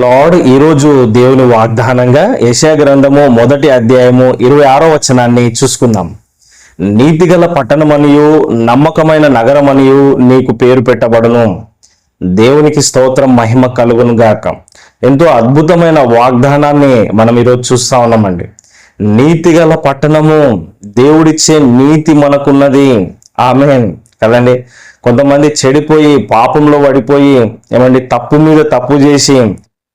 Lord ఈరోజు దేవుని వాగ్దానంగా యశా గ్రంథము మొదటి అధ్యాయము ఇరవై ఆరో వచనాన్ని చూసుకుందాం. నీతిగల పట్టణమనియు నమ్మకమైన నగరమనియు నీకు పేరు పెట్టబడును. దేవునికి స్తోత్రం మహిమ కలుగును గాక. ఎంతో అద్భుతమైన వాగ్దానాన్ని మనం ఈరోజు చూస్తా ఉన్నామండి. నీతిగల పట్టణము దేవుడిచ్చే నీతి మనకున్నది. ఆమె కదండి? కొంతమంది చెడిపోయి పాపంలో పడిపోయి ఏమండి తప్పు మీద తప్పు చేసి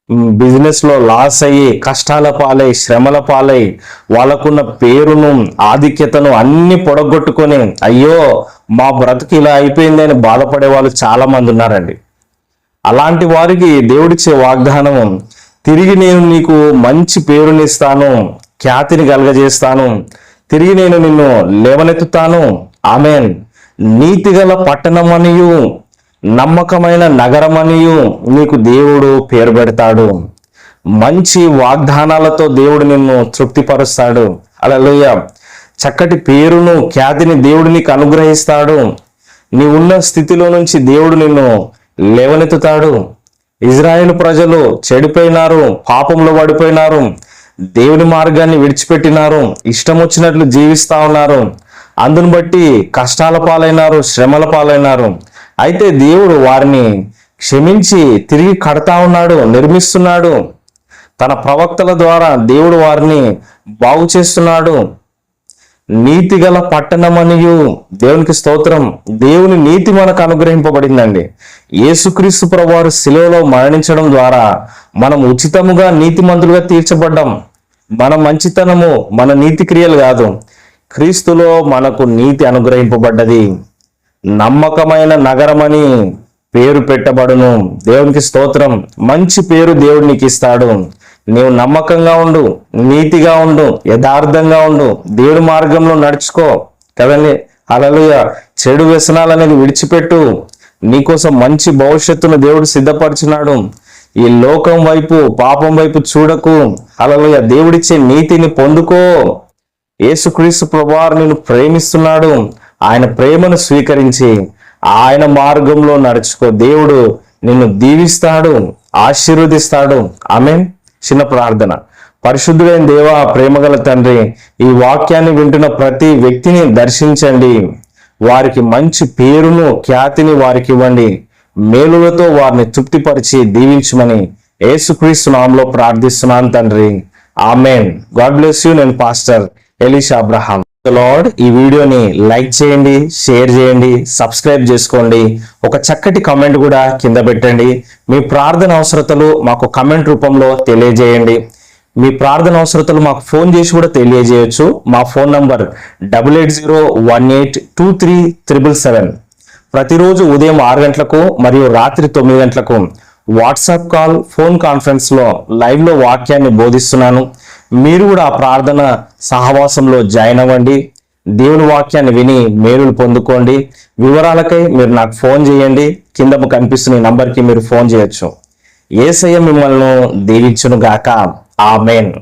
బిజినెస్లో లాస్ అయ్యి కష్టాల పాలై శ్రమల పాలై వాళ్ళకున్న పేరును ఆధిక్యతను అన్ని పొడగొట్టుకొని అయ్యో మా బ్రతుకు ఇలా అయిపోయింది అని బాధపడే వాళ్ళు చాలా మంది ఉన్నారండి. అలాంటి వారికి దేవుడిచ్చే వాగ్దానం తిరిగి నేను నీకు మంచి పేరునిస్తాను ఖ్యాతిని కలగజేస్తాను తిరిగి నేను నిన్ను లేవనెత్తుతాను ఆమెన్. నీతిగల పట్టణమనియు నమ్మకమైన నగరమనియు నీకు దేవుడు పేరు పెడతాడు. మంచి వాగ్దానాలతో దేవుడు నిన్ను తృప్తిపరుస్తాడు. అలలోయ చక్కటి పేరును ఖ్యాతిని దేవుడు నీకు అనుగ్రహిస్తాడు. నీ ఉన్న స్థితిలో నుంచి దేవుడు నిన్ను లేవనెత్తుతాడు. ఇజ్రాయేల్ ప్రజలు చెడిపోయినారు పాపంలో పడిపోయినారు దేవుని మార్గాన్ని విడిచిపెట్టినారు ఇష్టం వచ్చినట్లు జీవిస్తా ఉన్నారు. అందును బట్టి కష్టాల పాలైనారు శ్రమల పాలైనారు. అయితే దేవుడు వారిని క్షమించి తిరిగి కడతా ఉన్నాడు నిర్మిస్తున్నాడు. తన ప్రవక్తల ద్వారా దేవుడు వారిని బాగు చేస్తున్నాడు. నీతిగల పట్టణమనియు. దేవునికి స్తోత్రం. దేవుని నీతి మనకు అనుగ్రహింపబడిందండి. యేసుక్రీస్తు ప్రభువారు శిలువలో మరణించడం ద్వారా మనం ఉచితముగా నీతిమంతులుగా తీర్చబడ్డం. మన మంచితనము మన నీతి క్రియలు కాదు. క్రీస్తులో మనకు నీతి అనుగ్రహింపబడ్డది. నమ్మకమైన నగరమని పేరు పెట్టబడును. దేవునికి స్తోత్రం. మంచి పేరు దేవుడు నీకు ఇస్తాడు నీవు నమ్మకంగా ఉండు నీతిగా ఉండు యథార్థంగా ఉండు. దేవుడి మార్గంలో నడుచుకో. కదండి? అలలుయ చెడు వ్యసనాలు అనేది విడిచిపెట్టు. నీకోసం మంచి భవిష్యత్తును దేవుడు సిద్ధపరిచినాడు. ఈ లోకం వైపు పాపం వైపు చూడకు. అలలుయ దేవుడిచ్చే నీతిని పొందుకో. యేసుక్రీస్తు ప్రభువారు నిన్ను ప్రేమిస్తున్నాడు. ఆయన ప్రేమను స్వీకరించి ఆయన మార్గంలో నడుచుకో. దేవుడు నిన్ను దీవిస్తాడు ఆశీర్వదిస్తాడు. ఆమె చిన్న ప్రార్థన. పరిశుద్ధుడైన దేవా ప్రేమగల తండ్రి ఈ వాక్యాన్ని వింటున్న ప్రతి వ్యక్తిని దర్శించండి. వారికి మంచి పేరును ఖ్యాతిని వారికి ఇవ్వండి. మేలులతో వారిని తృప్తిపరిచి దీవించమని యేసుక్రీస్తు నామంలో ప్రార్థిస్తున్నాను తండ్రి. ఆమెన్. God bless you. నేను పాస్టర్ ఎలీషా అబ్రహాం. లార్డ్. ఈ వీడియోని లైక్ చేయండి షేర్ చేయండి సబ్స్క్రైబ్ చేసుకోండి. ఒక చక్కటి కమెంట్ కూడా కింద పెట్టండి. మీ ప్రార్థన అవసరతలు మాకు కమెంట్ రూపంలో తెలియజేయండి. మీ ప్రార్థన అవసరతలు మాకు ఫోన్ చేసి కూడా తెలియజేయచ్చు. మా phone number double eight zero one eight two three triple seven. ప్రతిరోజు ఉదయం ఆరు గంటలకు మరియు రాత్రి తొమ్మిది గంటలకు వాట్సాప్ కాల్ ఫోన్ కాన్ఫరెన్స్లో లైవ్లో వాక్యాన్ని బోధిస్తున్నాను. మీరు కూడా ఆ ప్రార్థన సహవాసంలో జాయిన్ అవ్వండి. దేవుని వాక్యాన్ని విని మేలులు పొందుకోండి. వివరాలకై మీరు నాకు ఫోన్ చేయండి. కింద కనిపిస్తున్న ఈ నంబర్కి మీరు ఫోన్ చేయొచ్చు. ఏసయ్య మిమ్మల్ని దీవించును గాక ఆమెన్.